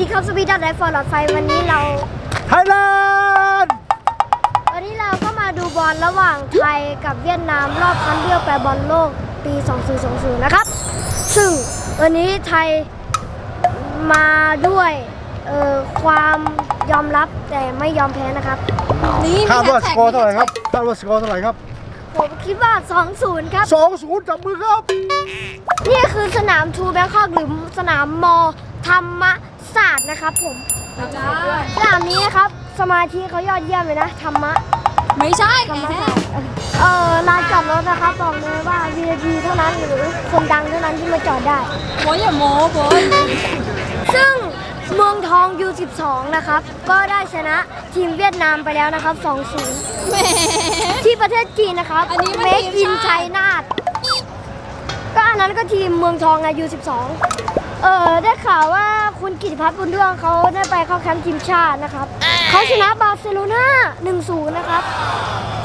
ดีครับสวีดัตไลฟ์ฟอร์ดไฟวันนี้เรา ไทยแลนด์วันนี้เราก็มาดูบอลระหว่างไทยกับเวียดนามรอบคัดเลือกไปบอลโลกปี2020 นะครับ ซึ่งวันนี้ไทยมาด้วยเอ่อความยอมรับแต่ไม่ยอมแพ้นะครับ นี่คาดว่าสแท็กอร์เท่าไหร่ครับคาดว่าสกอร์เท่าไหร่ครับ ผมคิดว่า 2-0 ครับสองศูนย์จับมือครับ นี่คือสนามทูแบงคอกหรือสนามมอธรรม ศาสตร์นะครับผมจ้าสนามนี้นะครับสมาธิเขายอดเยี่ยมเลยนะธรรมะไม่ใช่ธรรมแหมศาสตร์เออลานจอดรถนะครับบอกเลยว่า VIP เท่านั้นหรือคนดังเท่านั้นที่มาจอดได้โบอยอย่าโม้โบยซึ่งเมืองทอง U12 นะครับ ก็ได้ชนะทีมเวียดนามไปแล้วนะครับ2-0แหมที่ประเทศจีนนะครับอันนี้มัน Make ที in มชาติ China ก็อันนั้นก็ทีมเมืองทองไง U12 เออได้ข่าวว่า คุณกิติพัฒน์บุญด้วงเขาได้ไปเข้าแคมป์ทีมชาตินะครับ เขาชนะบาร์เซโลนา1-0 นะครับ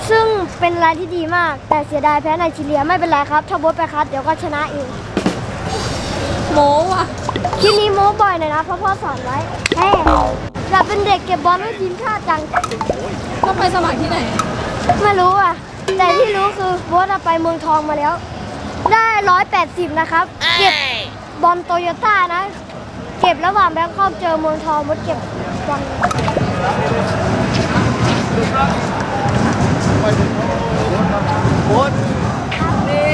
ซึ่งเป็นรายที่ดีมาก แต่เสียดายแพ้ไนจีเรียไม่เป็นไรครับ ถ้าโบทไปคัดเดี๋ยวก็ชนะเองโม้ว่ะคลิปนี้โม้บ่อยหน่อยนะเพราะพ่อสอนไว้แฮ่อยากเป็นเด็กเก็บบอลไว้ทีมชาติจัง ต้องไปสมัครที่ไหน ไม่รู้อะ แต่ที่รู้คือโบทอะไปเมืองทองมาแล้ว ได้ 180 นะครับ เก็บบอลโตโยต้านะ เก็บระหว่างแบงคอกเจอเมืองทองมดเก็บบอลโค้ชนี่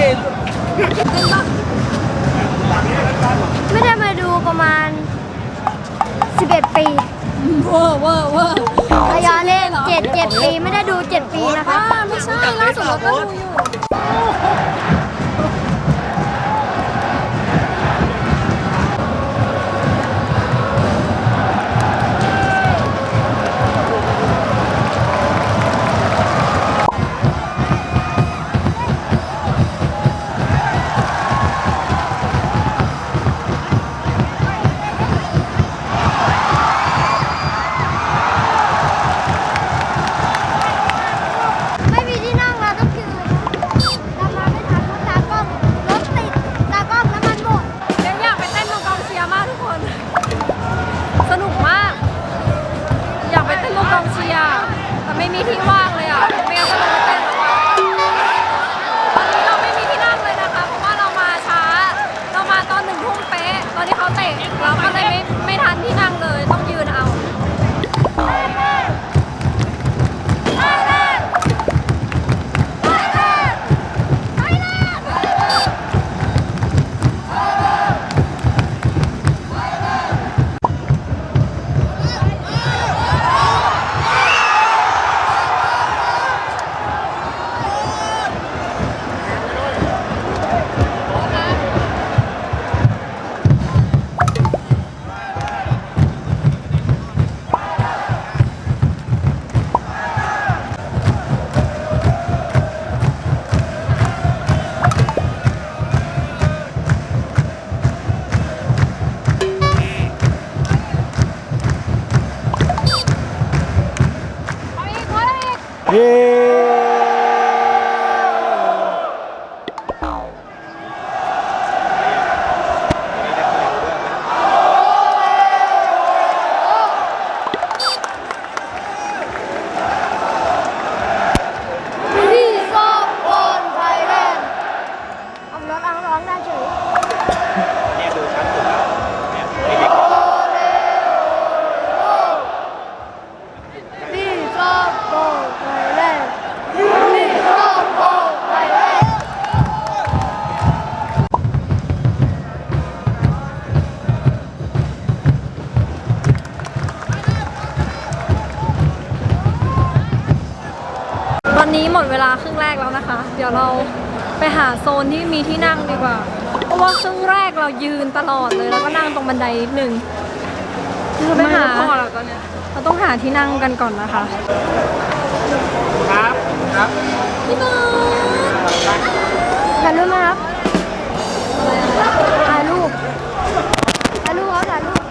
เต้นปะไม่ได้มาดูประมาณ 11 ปีเวอร์เวอร์เวอร์ระยะเล่น7 7ปีไม่ได้ดู 7 ปีนะครับบ้าไม่ใช่ล่าสุดเราก็ดูอยู่ ที่ว่า เาโซนที่มีที่นั่งดีกว่า เพราะว่าครึ่งแรกเรายืนตลอดเลยแล้วก็นั่งตรงบันไดนิดนึงคือไปหาเราต้องหาที่นั่งกันก่อนนะคะ ครับครับพี่เบิร์ดถ่ายรูปไหมครับถ่ายรูปถ่ายรูปครับถ่ายรูป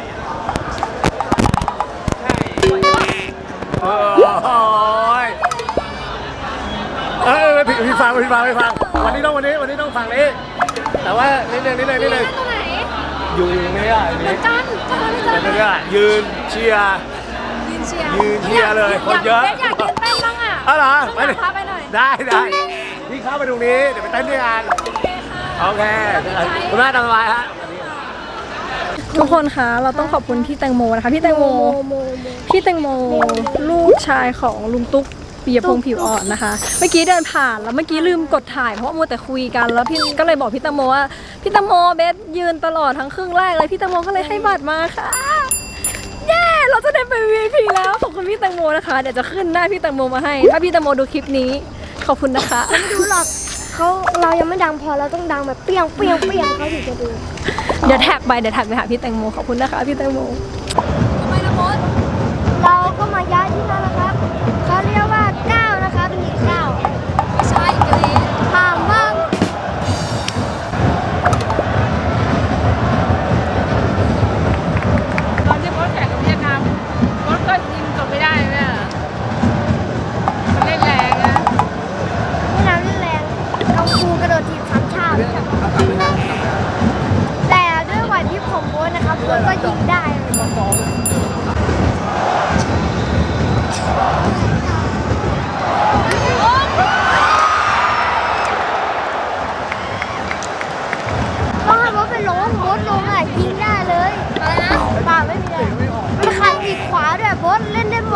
โอ้ย เออพี่พี่ฟังพี่ฟังพี่ฟังวันนี้ต้องวันนี้วันนี้ต้องฟังนี้ แต่ว่านิดนึงนิดนึงนิดนึงตรงไหนอยู่อยู่ตรงนี้อะอยู่เหมือนกันเจอไม่เจอตรงนี้อะยืนเชียร์ยืนเชียร์ยืนเชียร์เลยคนเยอะอยากอยากยืนเต้นบ้างอะอ๋อเหรอต้องไปดิพาไปหน่อยได้ได้พี่เข้าไปตรงนี้เดี๋ยวไปเต้นด้วยกันโอเคคุณแม่ทำอะไรฮะทุกคนคะเราต้องขอบคุณพี่แตงโมนะคะ พี่แตงโมโมโมพี่แตงโม ลูกชายของลุงตุ๊ก ปียพงษ์ผิวอ่อนนะคะ เมื่อกี้เดินผ่านแล้วเมื่อกี้ลืมกดถ่ายเพราะว่ามัวแต่คุยกันแล้วพี่ก็เลยบอกพี่แตงโมว่าพี่แตงโมเบสยืนตลอดทั้งครึ่งแรกเลยพี่แตงโมก็เลยให้บัตรมาค่ะเย้เราจะได้ไป VIP แล้วขอบคุณพี่แตงโมนะคะเดี๋ยวจะขึ้นหน้าพี่แตงโมมาให้ ถ้าพี่แตงโมดูคลิปนี้ขอบคุณนะคะไม่ดูหรอกเขาเรายังไม่ดังพอเราต้องดังแบบเปรี้ยงเปรี้ยงเปรี้ยงเขาถึงจะดูเดี๋ยวแท็กไปเดี๋ยวแท็กไปหาพี่แตงโมขอบคุณนะคะพี่แตงโมทำไมนะม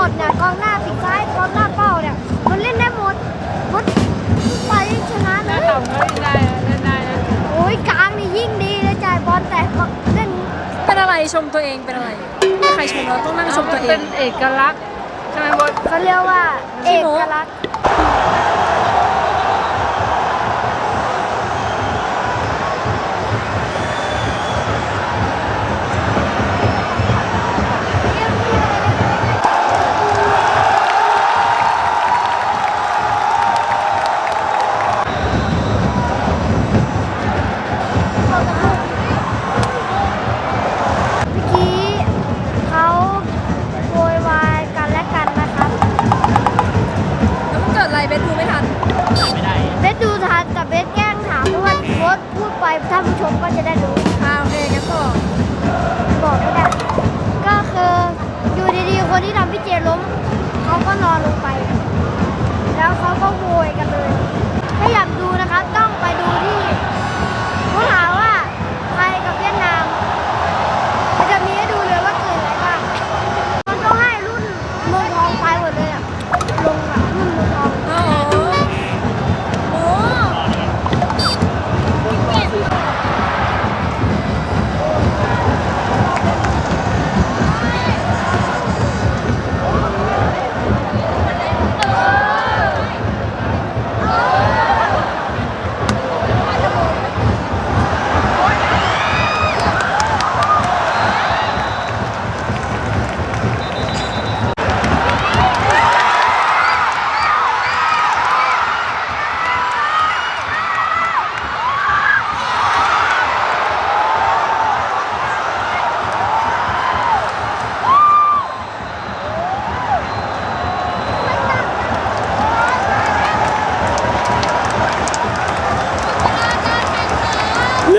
ด้หมดเนี่ยกองหน้าปีกซ้ายกองหน้าเป้าเนี่ยมันเล่นได้หมดโบ๊ทไปชนะเลแล้วยต่ำก็เล่นได้นะเล่นได้นะโอ้ยกลางนี่ยิ่งดีเลยจ่ายบอลแต่ก็เล่นเป็นอะไรชมตัวเองเป็นอะไรไม่มีใครชมเราต้องนั่งชมตัวเอเป็ง นเอกลักษณ์ใช่ไหมโค้ชเขาเรียกว่าเอกลักษณ์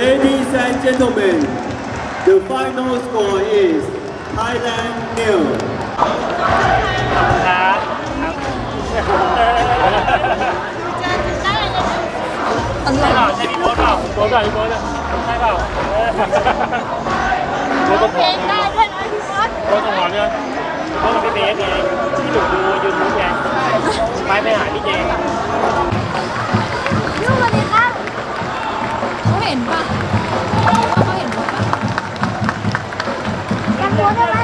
Ladies and gentlemen, the final score is Thailand nil. อะไรใช่พี่โบ๊ทเปล่าโบ๊ทเปล่าพี่โบ๊ทใช่เปล่าโบ๊ทเพลงได้ด้วยนะพี่โบ๊ทโบ๊ทต้องหอมเนี่ยโบ๊ทกับพี่เบสไงที่หนูดูยูทูบไงไปไปหาพี่เจ มูได้ไหม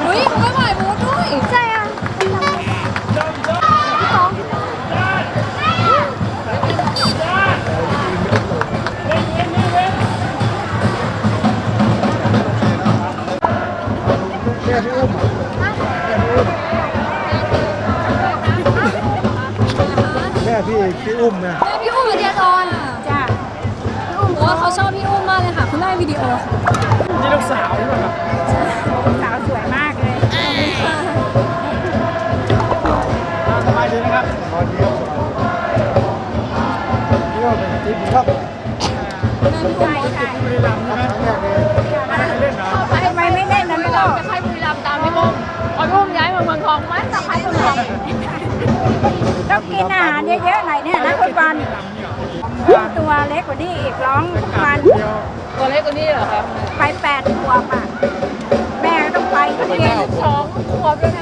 เฮ้ยเขาไม่ไหวมูดด้วยใช่อะพี่สองพี่สองแม่พี่พี่อุ้มนะ แม่พี่อุ้มกับเดียดอนจ้ะพี่อุ้มบอก ว่าเขาชอบพี่อุ้มมากเลยค่ะคุณได้วิดีโอนี่ลูกสาวใช่ไหมครับสาวสวยมากเลยสบายดีนะครับสบายดีครับเที่ยวเป็นทิปครับใช่ใช่ทำไมไม่เล่นนะลูกจะค่ายบุรีรัมย์ตามพี่บุ้มพอพี่บุ้มย้ายมาเมืองทองไม่จะค่ายเมืองทองต้องกินอาหารเยอะๆหน่อยเนี่ยนะคุณบอล ตัวเล็กกว่านี้อีกร้องทุกวันตัวเล็กกว่านี้เหรอครับไปแปดขวบอะ แม่ก็ต้องไปทุกนี่เย็นลูกสองขวบเลยนะขวบเท่า